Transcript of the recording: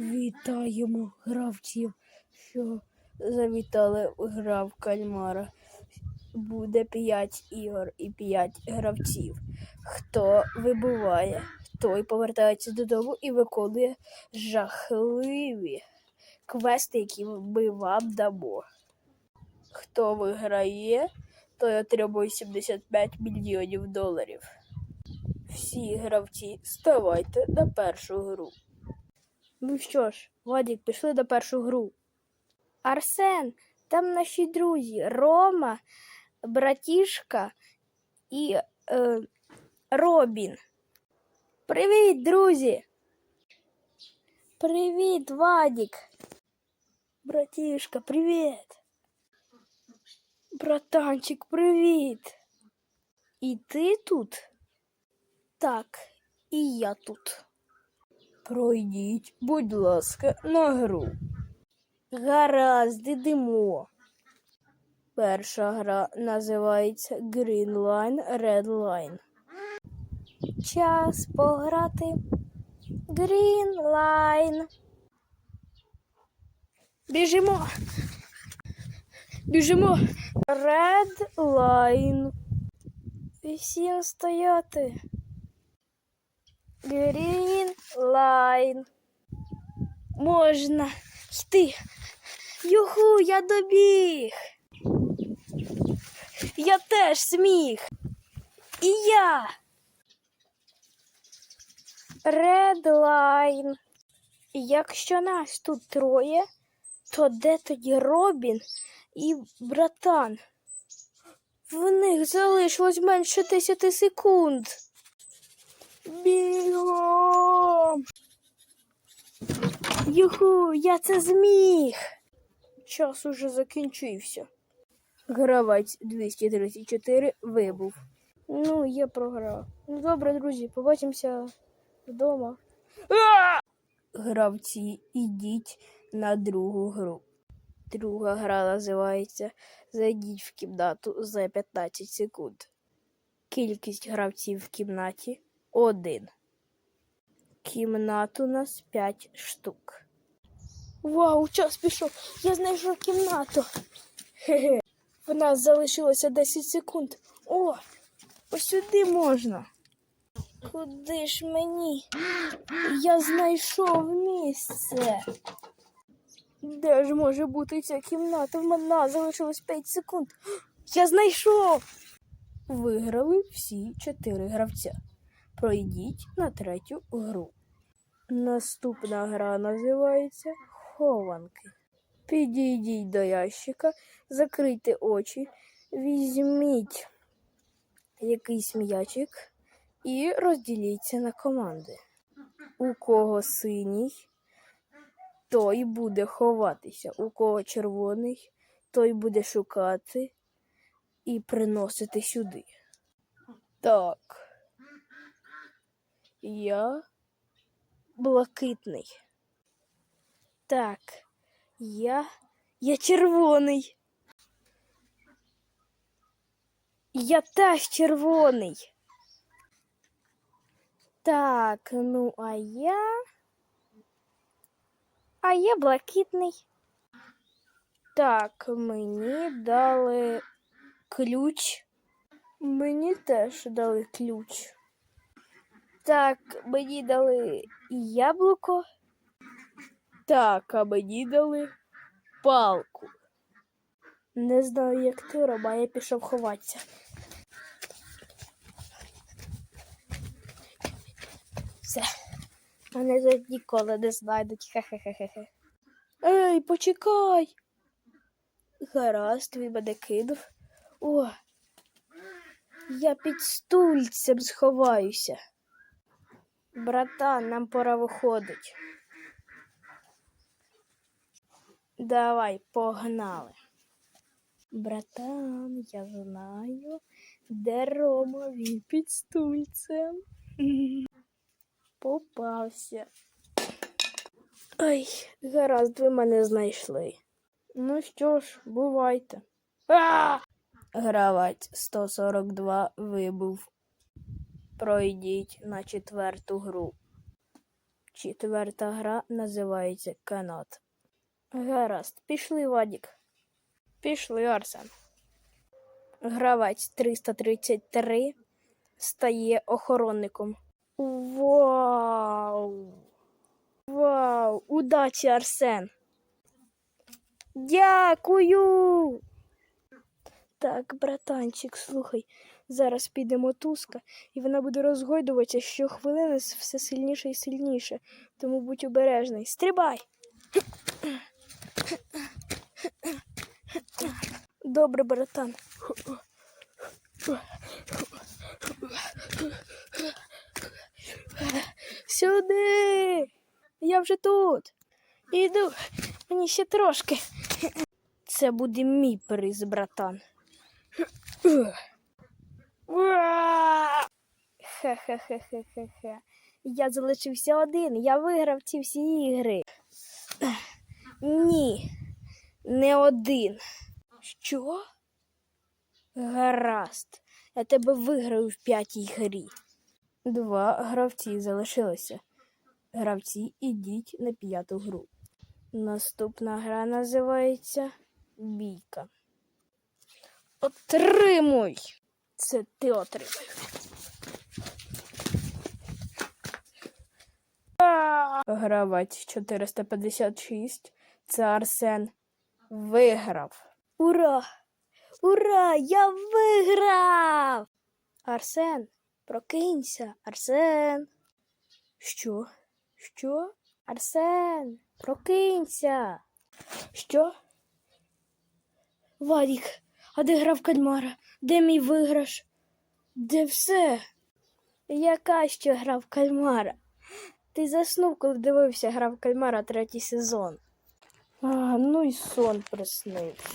Вітаємо гравців, що завітали гра в кальмара. Буде 5 ігор і 5 гравців. Хто вибуває, той повертається додому і виконує жахливі квести, які ми вам дамо. Хто виграє, той отримує 75 мільйонів доларів. Всі гравці ставайте на першу гру. Ну що ж, Вадік, пішли на першу гру. Арсен, там наші друзі Рома, братішка і е, Робін. Привіт, друзі! Привіт, Вадік. Братішка, привіт. Братанчик, привіт. І ти тут? Так, і я тут. Пройдіть, будь ласка, на гру. Гаразд, ідемо. Перша гра називається Green Line, Red Line. Час пограти. Green Line. Біжимо. Біжимо. Red Line. Всім стояти. Green Line. Можна йти. Юху, я добіг. Я теж сміх. І я. Red Line. Якщо нас тут троє, то де тоді Робін і братан? В них залишилось менше 10 секунд. Бігом! Юху, я це зміг. Час уже закінчився. Гравець 234 вибув. Ну, я програв. Ну, добре, друзі, побачимося вдома. Гравці, ідіть на другу гру. Друга гра називається Зайдіть в кімнату за 15 секунд. Кількість гравців в кімнаті один. Кімнат у нас 5 штук. Вау, час пішов. Я знайшов кімнату. Хе-хе. В нас залишилося 10 секунд. О, ось сюди можна. Куди ж мені? Я знайшов місце. Де ж може бути ця кімната? В мене залишилось 5 секунд. Я знайшов. Виграли всі чотири гравця. Пройдіть на третю гру. Наступна гра називається Хованки. Підійдіть до ящика, закрийте очі, візьміть якийсь м'ячик і розділіться на команди. У кого синій, той буде ховатися, у кого червоний, той буде шукати і приносити сюди. Так. Я блакитний. Так, я. Я червоний. Я теж червоний. Так, ну а я. А я блакитний. Так, мені дали ключ. Мені теж дали ключ. Так, мені дали яблуко. Так, а мені дали палку. Не знаю, як ти, Рома, я пішов ховатися. Все. Мене тут ніколи не знайдуть. Хе-хе-хе-хе. Ей, почекай. Гаразд, твій мене кинув. О, я під стульцем сховаюся. Братан, нам пора виходить. Давай, погнали. Братан, я знаю, де Рома він під стульцем. Попався. Ай, гаразд, ви мене знайшли. Ну що ж, бувайте. А! Гравець 142 вибув. Пройдіть на четверту гру. Четверта гра називається канат. Гаразд, пішли, Вадік. Пішли, Арсен. Гравець 333 стає охоронником. Вау! Вау! Удачі, Арсен! Дякую! Так, братанчик, слухай, зараз піде мотузка, і вона буде розгойдуватися щохвилини все сильніше і сильніше. Тому будь обережний. Стрибай! Добре, братан. Сюди. Я вже тут. Іду. Мені ще трошки. Це буде мій приз, братан. Хе-хе-хе-хе-хе-хе. Я залишився один. Я виграв ці всі ігри. Ні, не один. Що? Гаразд. Я тебе виграю в п'ятій грі. Два гравці залишилося. Гравці, ідіть на п'яту гру. Наступна гра називається Бійка. Отримуй! Це ти отримай. Гравець 456. Це Арсен виграв. Ура! Ура! Я виграв! Арсен, прокинься, Арсен. Що? Що? Арсен, прокинься. Що? Вадік, а де грав кальмара? Де мій виграш? Де все? Яка ще гра в кальмара? Ти заснув, коли дивився гра в кальмара третій сезон. А, ну і сон приснився.